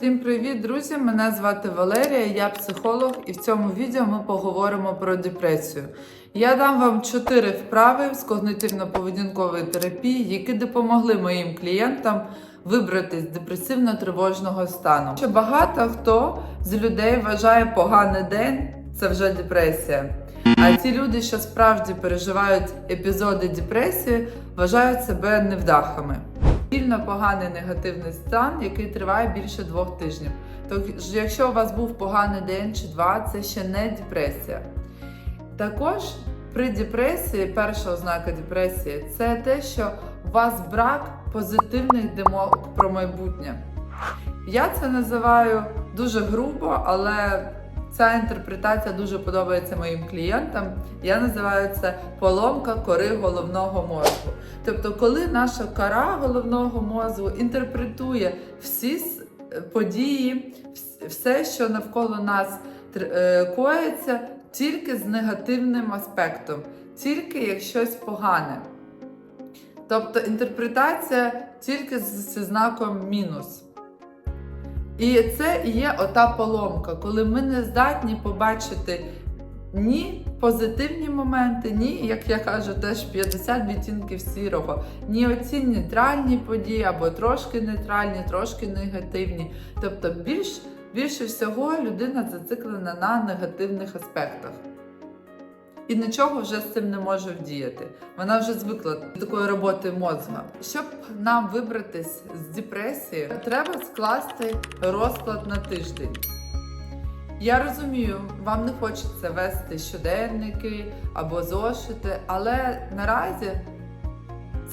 Всім привіт, друзі! Мене звати Валерія, я психолог, і в цьому відео ми поговоримо про депресію. Я дам вам чотири вправи з когнитивно-поведінкової терапії, які допомогли моїм клієнтам вибратись з депресивно-тривожного стану. Ще багато хто з людей вважає поганий день це вже депресія. А ті люди, що справді переживають епізоди депресії, вважають себе невдахами. Сильно поганий негативний стан, який триває більше двох тижнів. Тож, якщо у вас був поганий день чи два, це ще не депресія. Також при депресії, перша ознака депресії це те, що у вас брак позитивних думок про майбутнє. Я це називаю дуже грубо, але ця інтерпретація дуже подобається моїм клієнтам. Я називаю це поломка кори головного мозку. Тобто, коли наша кора головного мозку інтерпретує всі події, все, що навколо нас е, коїться, тільки з негативним аспектом, тільки як щось погане. Тобто інтерпретація тільки зі знаком мінус. І це є ота поломка, коли ми не здатні побачити ні позитивні моменти, ні, як я кажу, теж 50 відтінків сірого, ні оці нейтральні події, або трошки нейтральні, трошки негативні. Тобто більш, більше всього людина зациклена на негативних аспектах. І нічого вже з цим не може вдіяти. Вона вже звикла до такої роботи мозга. Щоб нам вибратись з депресії, треба скласти розклад на тиждень. Я розумію, вам не хочеться вести щоденники або зошити, але наразі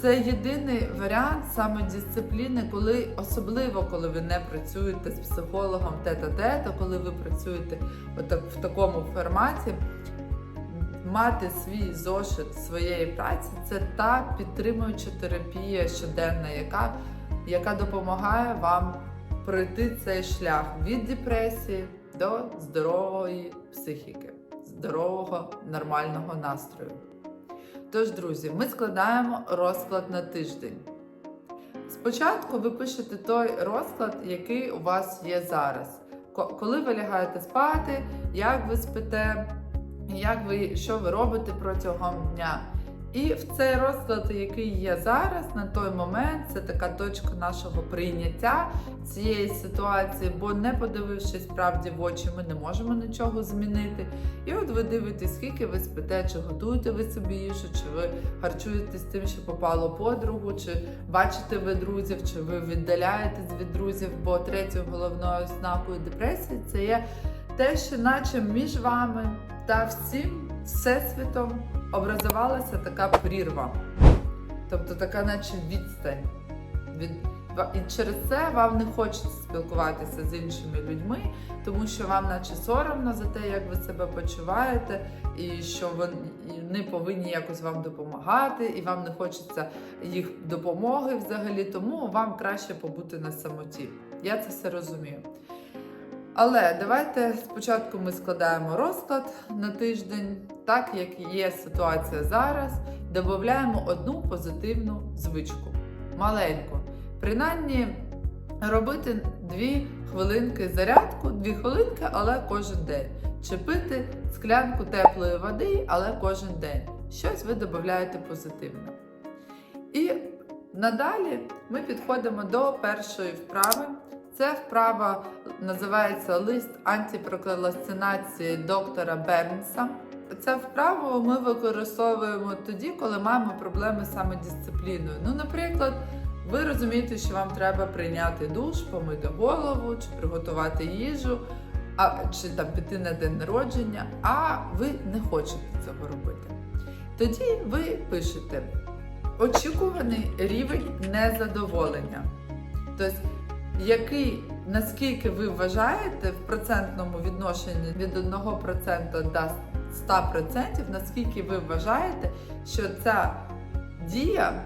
це єдиний варіант самодисципліни, коли особливо коли ви не працюєте з психологом тета-тета, коли ви працюєте в такому форматі. Мати свій зошит своєї праці це та підтримуюча терапія щоденна, яка, яка допомагає вам пройти цей шлях від депресії до здорової психіки, здорового нормального настрою. Тож, друзі, ми складаємо розклад на тиждень. Спочатку ви пишете той розклад, який у вас є зараз. Коли ви лягаєте спати, як ви спите, як ви, що ви робите протягом дня. І в цей розклад, який є зараз, на той момент, це така точка нашого прийняття цієї ситуації, бо не подивившись правді в очі, ми не можемо нічого змінити. І от ви дивитесь, скільки ви спите, чи готуєте ви собі їжу, чи ви харчуєтесь тим, що попало подругу, чи бачите ви друзів, чи ви віддаляєтесь від друзів, бо третьою головною ознакою депресії це є те, що наче між вами та всім всесвітом образувалася така прірва. Тобто така, наче відстань. Від... І через це вам не хочеться спілкуватися з іншими людьми, тому що вам наче соромно за те, як ви себе почуваєте, і що вони повинні якось вам допомагати, і вам не хочеться їх допомоги взагалі, тому вам краще побути на самоті. Я це все розумію. Але давайте спочатку ми складаємо розклад на тиждень, так як є ситуація зараз, додаємо одну позитивну звичку, маленьку. Принаймні робити дві хвилинки зарядку, дві хвилинки, але кожен день. Чи пити склянку теплої води, але кожен день. Щось ви додаєте позитивне. І надалі ми підходимо до першої вправи. Це вправа називається лист антипрокрастинації доктора Бернса. Цю вправу ми використовуємо тоді, коли маємо проблеми з самодисципліною. Ну, наприклад, ви розумієте, що вам треба прийняти душ, помити голову, чи приготувати їжу, а, чи там піти на день народження, а ви не хочете цього робити. Тоді ви пишете очікуваний рівень незадоволення. Тобто, який, наскільки ви вважаєте в процентному відношенні від 1% до 100%, наскільки ви вважаєте, що ця дія,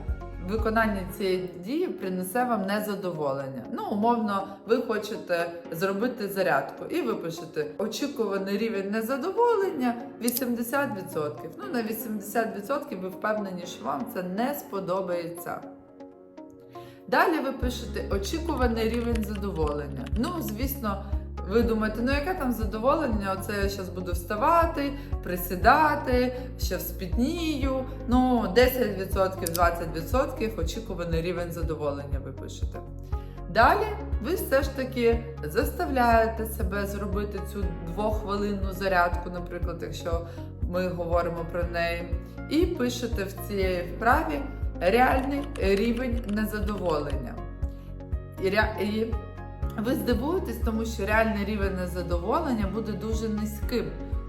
виконання цієї дії принесе вам незадоволення. Ну, умовно, ви хочете зробити зарядку, і ви пишете очікуваний рівень незадоволення 80%. Ну, на 80% ви впевнені, що вам це не сподобається. Далі ви пишете очікуваний рівень задоволення. Ну, звісно, ви думаєте, ну яке там задоволення? Оце я зараз буду вставати, присідати, ще вспітнію. Ну, 10%, 20% очікуваний рівень задоволення ви пишете. Далі ви все ж таки заставляєте себе зробити цю двоххвилинну зарядку, наприклад, якщо ми говоримо про неї, і пишете в цій вправі реальний рівень незадоволення. І, і ви здивуєтесь, тому що реальний рівень незадоволення буде дуже низьким,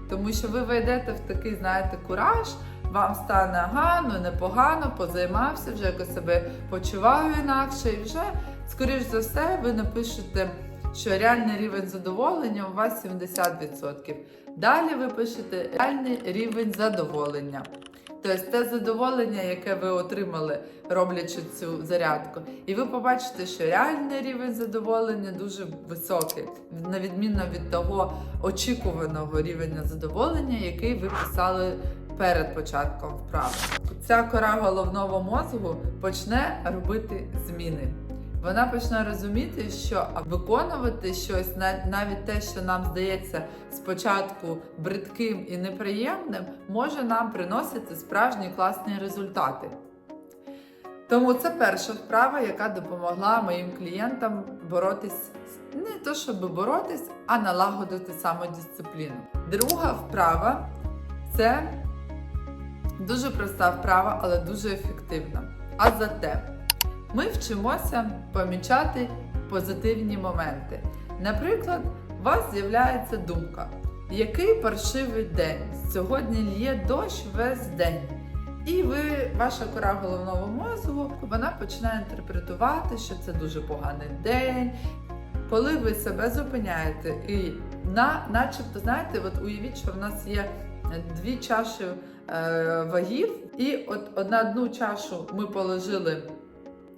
тому що ви вийдете в такий, знаєте, кураж. Вам стане гарно, непогано, позаймався, вже якось себе почуваю інакше, і вже, скоріш за все, ви напишете, що реальний рівень задоволення у вас 70%. Далі ви пишете реальний рівень задоволення. Тобто те задоволення, яке ви отримали, роблячи цю зарядку. І ви побачите, що реальний рівень задоволення дуже високий, на відміну від того очікуваного рівня задоволення, який ви писали перед початком вправи. Ця кора головного мозку почне робити зміни. Вона почне розуміти, що виконувати щось, навіть те, що нам здається спочатку бридким і неприємним, може нам приносити справжні класні результати. Тому це перша вправа, яка допомогла моїм клієнтам боротись не то, щоб боротись, а налагодити самодисципліну. Друга вправа це дуже проста вправа, але дуже ефективна. А зате ми вчимося помічати позитивні моменти. Наприклад, у вас з'являється думка, який паршивий день. Сьогодні лє дощ весь день. І ви, ваша кора головного мозку, вона починає інтерпретувати, що це дуже поганий день. Коли ви себе зупиняєте і на, начебто, знаєте, от уявіть, що в нас є дві чаші е, вагів, і от на одну чашу ми положили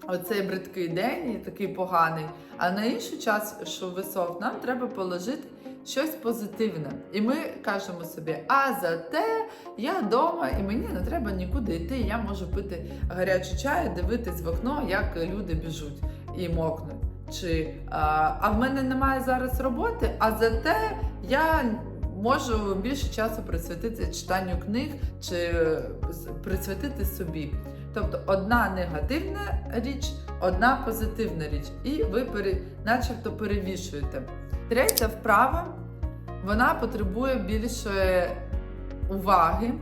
оцей бридкий день і такий поганий, а на іншу час, що висок, нам треба положити щось позитивне. І ми кажемо собі, а зате я вдома і мені не треба нікуди йти. Я можу пити гарячий чай, дивитись в окно, як люди біжуть і мокнуть. Чи а, а в мене немає зараз роботи, а зате я можу більше часу присвятити читанню книг чи е, присвятити собі. Тобто одна негативна річ, одна позитивна річ, і ви пере, начебто перевішуєте. Третя вправа вона потребує більшої уваги,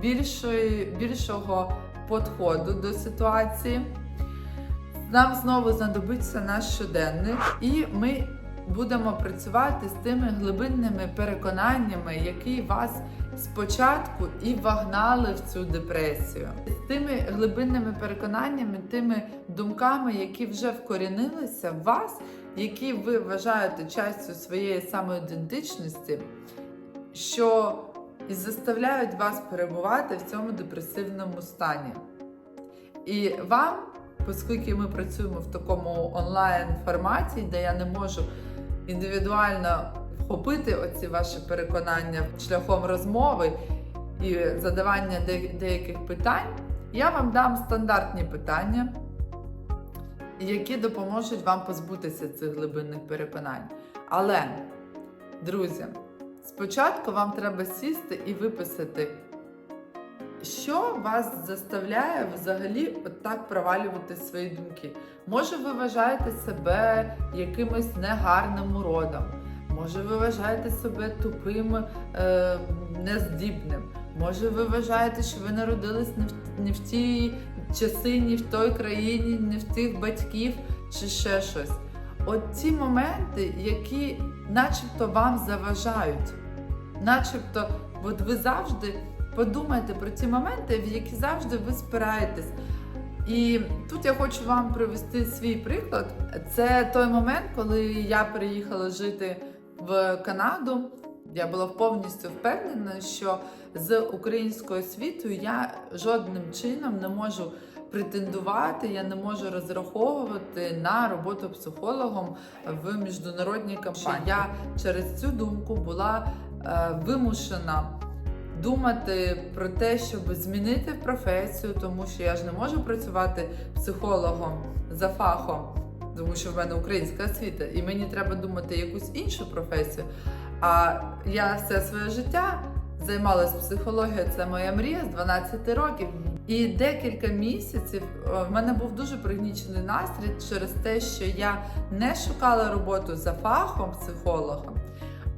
більшої, більшого підходу до ситуації. Нам знову знадобиться наш щоденник, і ми будемо працювати з тими глибинними переконаннями, які вас спочатку і вагнали в цю депресію, з тими глибинними переконаннями, тими думками, які вже вкорінилися в вас, які ви вважаєте частю своєї самоідентичності, що і заставляють вас перебувати в цьому депресивному стані. І вам, оскільки ми працюємо в такому онлайн форматі, де я не можу індивідуально вхопити оці ваші переконання шляхом розмови і задавання деяких питань, я вам дам стандартні питання, які допоможуть вам позбутися цих глибинних переконань. Але, друзі, спочатку вам треба сісти і виписати що вас заставляє взагалі от так провалювати свої думки? Може, ви вважаєте себе якимось негарним уродом, може, ви вважаєте себе тупим, е, нездібним, може, ви вважаєте, що ви народились не в, не в тій часи, ні в той країні, не в тих батьків чи ще щось. От ці моменти, які начебто вам заважають, начебто, от ви завжди подумайте про ці моменти, в які завжди ви спираєтесь. І тут я хочу вам привести свій приклад. Це той момент, коли я приїхала жити в Канаду. Я була повністю впевнена, що з українською освітою я жодним чином не можу претендувати, я не можу розраховувати на роботу психологом в міжнародній компанії. Я через цю думку була е, вимушена думати про те, щоб змінити професію, тому що я ж не можу працювати психологом за фахом, тому що в мене українська освіта, і мені треба думати якусь іншу професію. А я все своє життя займалась психологією, це моя мрія з 12 років. І декілька місяців е, в мене був дуже пригнічений настрій через те, що я не шукала роботу за фахом психолога,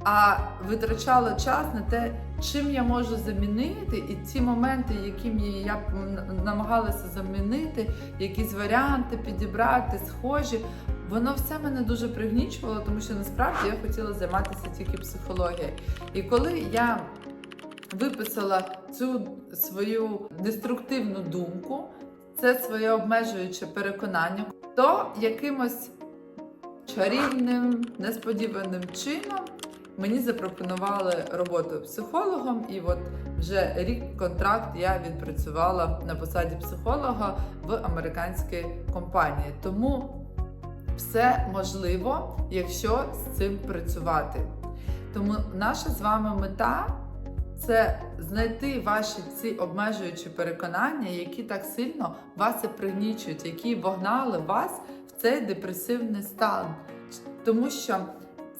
а витрачала час на те, чим я можу замінити, і ці моменти, якими я намагалася замінити, якісь варіанти підібрати, схожі. Воно все мене дуже пригнічувало, тому що насправді я хотіла займатися тільки психологією. І коли я виписала цю свою деструктивну думку, це своє обмежуюче переконання, то якимось чарівним, несподіваним чином мені запропонували роботу психологом, і от вже рік контракт я відпрацювала на посаді психолога в американській компанії. Тому все можливо, якщо з цим працювати. Тому наша з вами мета це знайти ваші ці обмежуючі переконання, які так сильно вас і пригнічують, які вогнали вас в цей депресивний стан. Тому що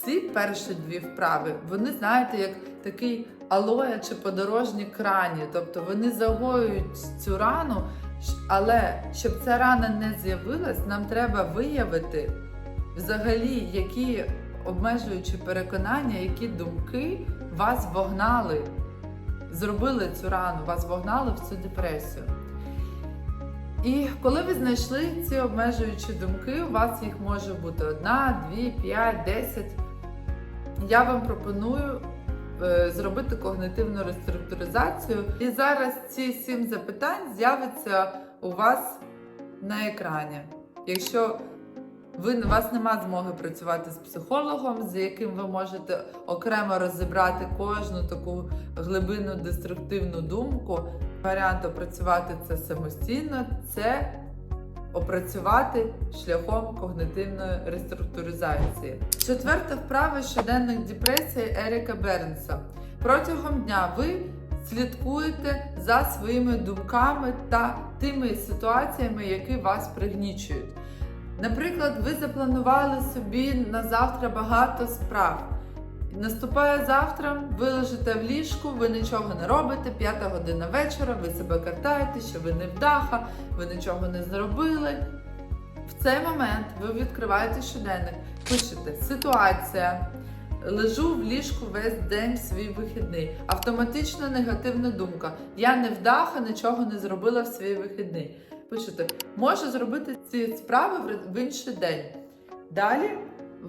ці перші дві вправи, вони знаєте, як такий алоя чи подорожні крані, тобто вони загоюють цю рану, але щоб ця рана не з'явилась, нам треба виявити взагалі, які обмежуючі переконання, які думки вас вогнали, зробили цю рану, вас вогнали в цю депресію. І коли ви знайшли ці обмежуючі думки, у вас їх може бути одна, дві, п'ять, десять. Я вам пропоную е, зробити когнитивну реструктуризацію. І зараз ці сім запитань з'являться у вас на екрані. Якщо ви, у вас нема змоги працювати з психологом, з яким ви можете окремо розібрати кожну таку глибинну деструктивну думку. Варіант опрацювати це самостійно це опрацювати шляхом когнитивної реструктуризації. Четверта вправа щоденних депресій Еріка Бернса. Протягом дня ви слідкуєте за своїми думками та тими ситуаціями, які вас пригнічують. Наприклад, ви запланували собі на завтра багато справ. Наступає завтра, ви лежите в ліжку, ви нічого не робите, п'ята година вечора, ви себе картаєте, що ви не вдаха, ви нічого не зробили. В цей момент ви відкриваєте щоденник, пишете ситуація. Лежу в ліжку весь день свій вихідний. Автоматично негативна думка. Я не вдаха, нічого не зробила в свій вихідний. Пишете, можу зробити ці справи в- інший день. Далі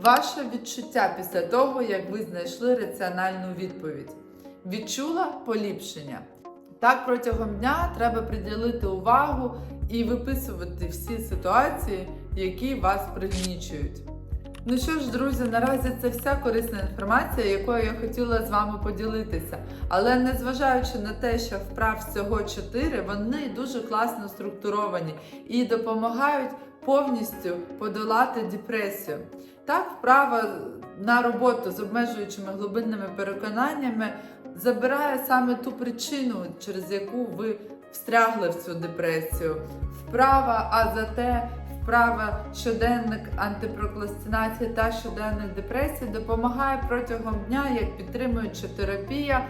ваше відчуття після того, як ви знайшли раціональну відповідь. Відчула поліпшення. Так, протягом дня треба приділити увагу і виписувати всі ситуації, які вас пригнічують. Ну що ж, друзі, наразі це вся корисна інформація, якою я хотіла з вами поділитися. Але незважаючи на те, що вправ всього 4, вони дуже класно структуровані і допомагають повністю подолати депресію. Так, вправа на роботу з обмежуючими глибинними переконаннями забирає саме ту причину, через яку ви встрягли в цю депресію. Вправа, а зате вправа щоденник антипрокрастинації та щоденник депресії допомагає протягом дня, як підтримуюча терапія,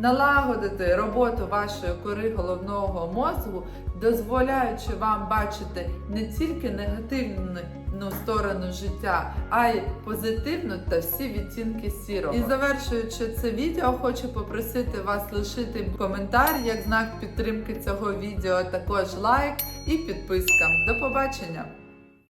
налагодити роботу вашої кори головного мозку, дозволяючи вам бачити не тільки негативну сторону життя, а й позитивну та всі відтінки сірого. І завершуючи це відео, хочу попросити вас лишити коментар як знак підтримки цього відео, також лайк і підписка. До побачення!